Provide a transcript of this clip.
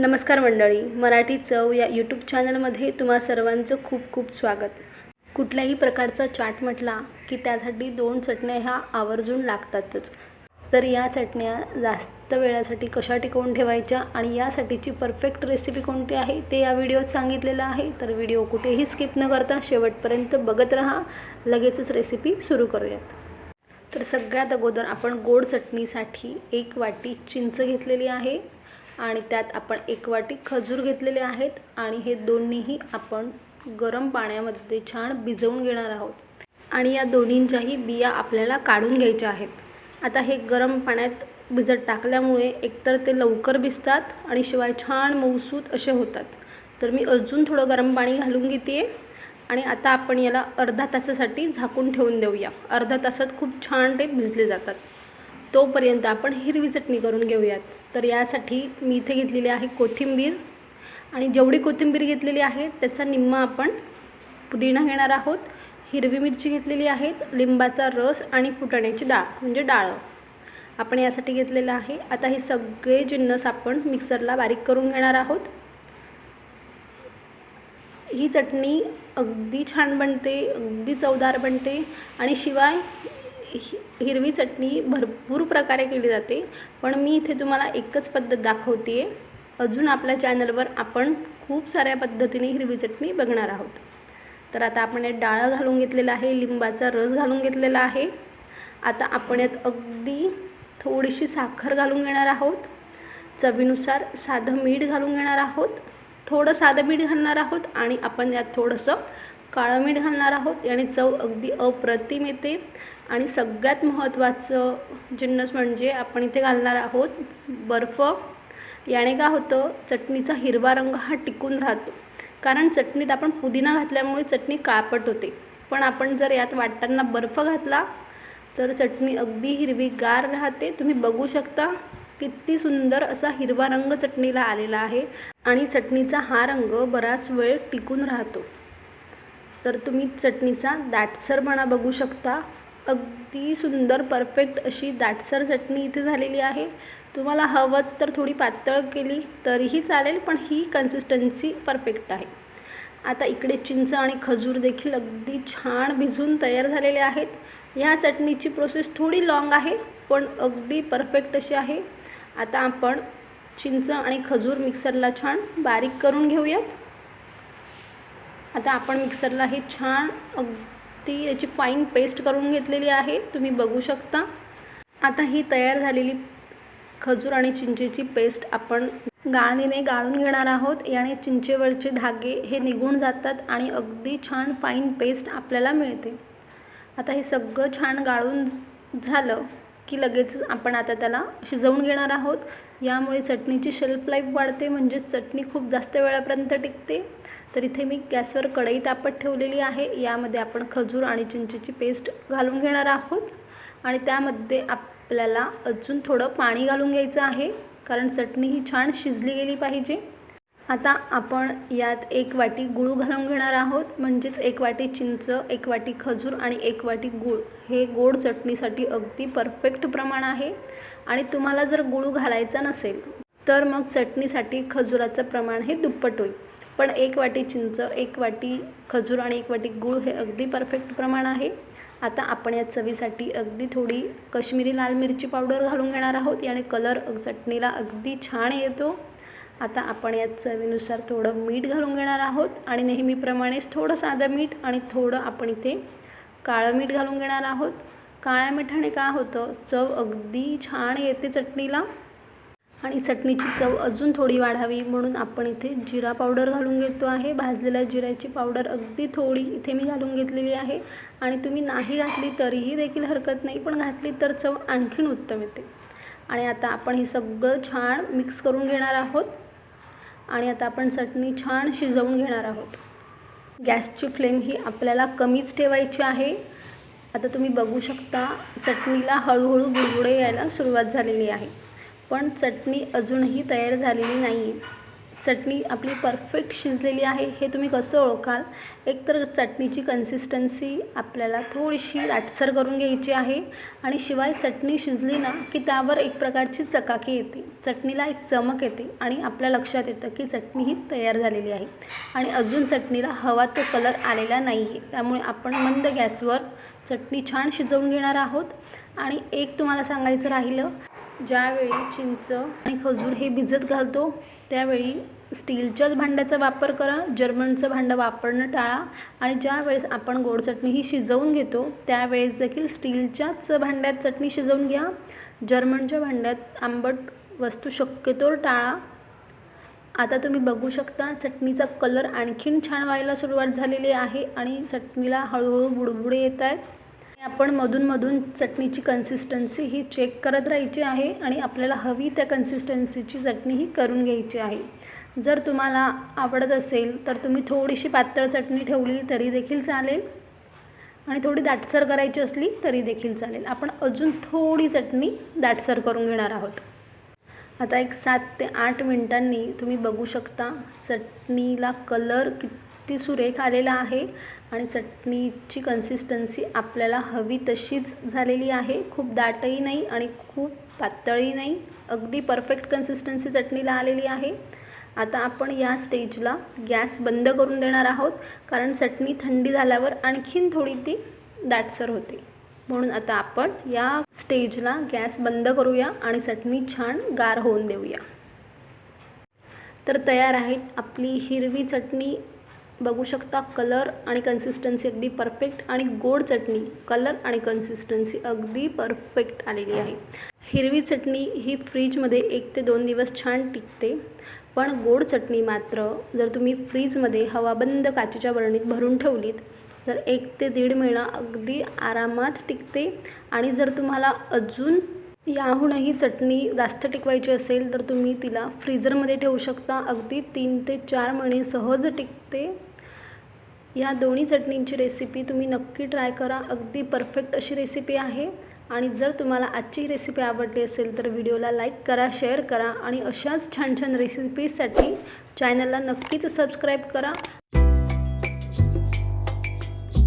नमस्कार मंडळी मराठी चव या यूट्यूब चॅनलमध्ये तुम्हा सर्वांचं खूप खूप स्वागत. कुठल्याही प्रकारचा चाट म्हटला की त्यासाठी दोन चटण्या ह्या आवर्जून लागतातच. तर या चटण्या जास्त वेळासाठी कशा टिकवून ठेवायच्या आणि यासाठीची परफेक्ट रेसिपी कोणती आहे ते या व्हिडिओत सांगितलेलं आहे. तर व्हिडिओ कुठेही स्किप न करता शेवटपर्यंत बघत राहा. लगेचच रेसिपी सुरू करूयात. तर सगळ्यात अगोदर आपण गोड चटणीसाठी एक वाटी चिंच घेतलेली आहे. आणि त्यात आपण एक वाटी खजूर घेतलेले आहेत आणि हे दोन्हीही आपण गरम पाण्यामध्ये छान भिजवून घेणार आहोत. आणि या दोन्हींच्याही बिया आपल्याला काढून घ्यायच्या आहेत. आता हे गरम पाण्यात भिजत टाकल्यामुळे एकतर ते लवकर भिजतात आणि शिवाय छान मऊसूत असे होतात. तर मी अजून थोडं गरम पाणी घालून घेते आणि आता आपण याला अर्धा तासासाठी झाकून ठेवून देऊया. अर्धा तासात खूप छान ते भिजले जातात. तोपर्यंत आपण हिरवी चटणी करून घेऊयात. तर यासाठी मी इथे घेतलेली आहे कोथिंबीर. आणि जेवढी कोथिंबीर घेतलेली आहे त्याचा निम्मा आपण पुदिना घेणार आहोत. हिरवी मिरची घेतलेली आहेत लिंबाचा रस आणि फुटाण्याची डाळ म्हणजे डाळ. आपण यासाठी घेतलेलं आहे. आता हे सगळे जिन्नस आपण मिक्सरला बारीक करून घेणार आहोत. ही चटणी अगदी छान बनते अगदी चवदार बनते. आणि शिवाय हि हिरवी चटणी भरपूर प्रकारे केली जाते. पण मी इथे तुम्हाला एकच पद्धत दाखवते आहे अजून आपल्या चॅनलवर आपण खूप साऱ्या पद्धतीने हिरवी चटणी बघणार आहोत. तर आता आपण यात डाळ घालून घेतलेलं आहे लिंबाचा रस घालून घेतलेला आहे. आता आपण यात अगदी थोडीशी साखर घालून घेणार आहोत. चवीनुसार साधं मीठ घालून घेणार आहोत. थोडं साधं मीठ घालणार आहोत आणि आपण यात थोडंसं काळं मीठ घालणार आहोत. याने चव अगदी अप्रतिम येते. आणि सगळ्यात महत्त्वाचं जिन्नस म्हणजे आपण इथे घालणार आहोत बर्फ. याने काय होतं? चटणीचा हिरवा रंग हा टिकून राहतो. कारण चटणीत आपण पुदिना घातल्यामुळे चटणी काळपट होते. पण आपण जर यात वाटताना बर्फ घातला तर चटणी अगदी हिरवीगार राहते. तुम्ही बघू शकता किती सुंदर असा हिरवा रंग चटणीला आलेला आहे. आणि चटणीचा हा रंग बराच वेळ टिकून राहतो. तर तुम्ही चटणीचा दाटसरपणा बघू शकता. अगदी सुंदर परफेक्ट अशी दाटसर चटणी इथे झालेली आहे. तुम्हाला हवंच तर थोडी पातळ केली तरीही चालेल पण ही कन्सिस्टन्सी परफेक्ट आहे. आता इकडे चिंच आणि खजूर देखील अगदी छान भिजून तयार झालेले आहेत. ह्या चटणीची प्रोसेस थोडी लाँग आहे पण अगदी परफेक्ट अशी आहे. आता आपण चिंच आणि खजूर मिक्सरला छान बारीक करून घेऊयात. आता आपण मिक्सरला हे छान अगदी याची फाईन पेस्ट करून घेतलेली आहे. तुम्ही बघू शकता. आता ही तयार झालेली खजूर आणि चिंचेची पेस्ट आपण गाळणीने गाळून घेणार आहोत. याने चिंचेवरचे धागे हे निघून जातात आणि अगदी छान फाईन पेस्ट आपल्याला मिळते. आता हे सगळं छान गाळून झालं. की लगेचच आपण आता त्याला शिजवून घेणार आहोत. यामुळे चटणीची शेल्फ लाईफ वाढते म्हणजेच चटणी खूप जास्त वेळापर्यंत टिकते. तर इथे मी गॅसवर कढई तापत ठेवलेली आहे. यामध्ये आपण खजूर आणि चिंचेची पेस्ट घालून घेणार आहोत. आणि त्यामध्ये आपल्याला अजून थोडं पाणी घालून घ्यायचं आहे. कारण चटणी ही छान शिजली गेली पाहिजे. आता आपण यात एक वाटी गूळ घालून घेणार आहोत. म्हणजेच एक वाटी चिंच एक वाटी खजूर आणि एक वाटी गूळ. हे गोड चटणीसाठी अगदी परफेक्ट प्रमाण आहे. आणि तुम्हाला जर गुळ घालायचा नसेल तर मग चटणीसाठी खजुराचं प्रमाण हे दुप्पट होईल. पण एक वाटी चिंच एक वाटी खजूर आणि एक वाटी गूळ हे अगदी परफेक्ट प्रमाण आहे. आता आपण या चवीसाठी अगदी थोडी कश्मीरी लाल मिरची पावडर घालून घेणार आहोत. याने कलर चटणीला अगदी छान येतो. आता आपण यात चवीनुसार थोडं मीठ घालून घेणार आहोत आणि नेहमीप्रमाणेच थोडं साधं मीठ आणि थोडं आपण इथे काळं मीठ घालून घेणार आहोत. काळ्या मिठाने काय होतं? चव अगदी छान येते चटणीला. आणि चटणीची चव अजून थोडी वाढावी म्हणून आपण इथे जिरा पावडर घालून घेतो आहे. भाजलेल्या जिऱ्याची पावडर अगदी थोडी इथे मी घालून घेतलेली आहे. आणि तुम्ही नाही घातली तरीही देखील हरकत नाही पण घातली तर चव आणखीन उत्तम येते. आणि आता आपण हे सगळं छान मिक्स करून घेणार आहोत. आणि आता आपण चटणी छान शिजवून घेणार आहोत. गॅसची फ्लेम ही आपल्याला कमीच ठेवायची आहे. आता तुम्ही बघू शकता चटणीला हळूहळू बुडबुडे यायला सुरुवात झालेली आहे. पण चटणी अजूनही तयार झालेली नाही आहे चटणी आपली परफेक्ट शिजलेली आहे हे तुम्ही कसं ओळखाल? एक तर चटणीची कन्सिस्टन्सी आपल्याला थोडीशी लाटसर करून घ्यायची आहे आणि शिवाय चटणी शिजली ना की त्यावर एक प्रकारची चकाकी येते. चटणीला एक चमक येते आणि आपल्या लक्षात येतं की चटणी ही तयार झालेली आहे. आणि अजून चटणीला हवा तो कलर आलेला नाही आहे त्यामुळे आपण मंद गॅसवर चटणी छान शिजवून घेणार आहोत. आणि एक तुम्हाला सांगायचं राहिलं ज्यावेळी चिंच आणि खजूर हे भिजत घालतो त्यावेळी स्टीलच्याच भांड्याचा वापर करा जर्मनचं भांडं वापरणं टाळा आणि ज्यावेळेस आपण गोड चटणी ही शिजवून घेतो त्यावेळेस देखील स्टीलच्याच भांड्यात चटणी शिजवून घ्या. जर्मनच्या भांड्यात आंबट वस्तू शक्यतोवर टाळा. आता तुम्ही बघू शकता चटणीचा कलर आणखीन छान व्हायला सुरुवात झालेली आहे आणि चटणीला हळूहळू बुडबुडे येत आहेत. आपण मधूनमधून चटणीची कन्सिस्टन्सी ही चेक करत राहायची आहे आणि आपल्याला हवी त्या कन्सिस्टन्सीची चटणी ही करून घ्यायची आहे. जर तुम्हाला आवडत असेल तर तुम्ही थोडीशी पातळ चटणी ठेवली तरी देखील चालेल. आणि थोडी दाटसर करायची असली तरी देखील चालेल. आपण अजून थोडी चटणी दाटसर करून घेणार आहोत. आता एक सात ते आठ मिनिटांनी तुम्ही बघू शकता चटणीला कलर किती सुरेख आलेला आहे आणि चटणीची कन्सिस्टन्सी आपल्याला हवी तशीच झालेली आहे. खूप दाटही नाही आणि खूप पातळही नाही. अगदी परफेक्ट कन्सिस्टन्सी चटणीला आलेली आहे. आता आपण या स्टेजला गॅस बंद करून देणार आहोत. कारण चटणी थंडी झाल्यावर आणखीन थोडी ती दाटसर होते. म्हणून आता आपण या स्टेजला गॅस बंद करूया आणि चटणी छान गार होऊन देऊया. तर तयार आहेत आपली हिरवी चटणी बघू शकता कलर आणि कन्सिस्टन्सी अगदी परफेक्ट आणि गोड चटणी. कलर आणि कन्सिस्टन्सी अगदी परफेक्ट आलेली आहे. हिरवी चटणी ही फ्रीजमध्ये एक ते दोन दिवस छान टिकते. पण गोड चटणी मात्र जर तुम्ही फ्रीजमध्ये हवाबंद काचेच्या बरणीत भरून ठेवलीत तर एक ते दीड महिना अगदी आरामात टिकते. आणि जर तुम्हाला अजून याहूनही चटणी जास्त टिकवायची असेल तर तुम्ही तिला फ्रीजरमध्ये ठेवू शकता. अगदी तीन ते चार महिने सहज टिकते. या दोन्ही चटणींची रेसिपी तुम्ही नक्की ट्राय करा. अगदी परफेक्ट अशी रेसिपी आहे. आणि जर तुम्हाला आजची रेसिपी आवडली असेल तर व्हिडिओला लाईक करा शेअर करा आणि अशाच छान छान रेसिपीजसाठी चॅनलला नक्कीच सबस्क्राईब करा.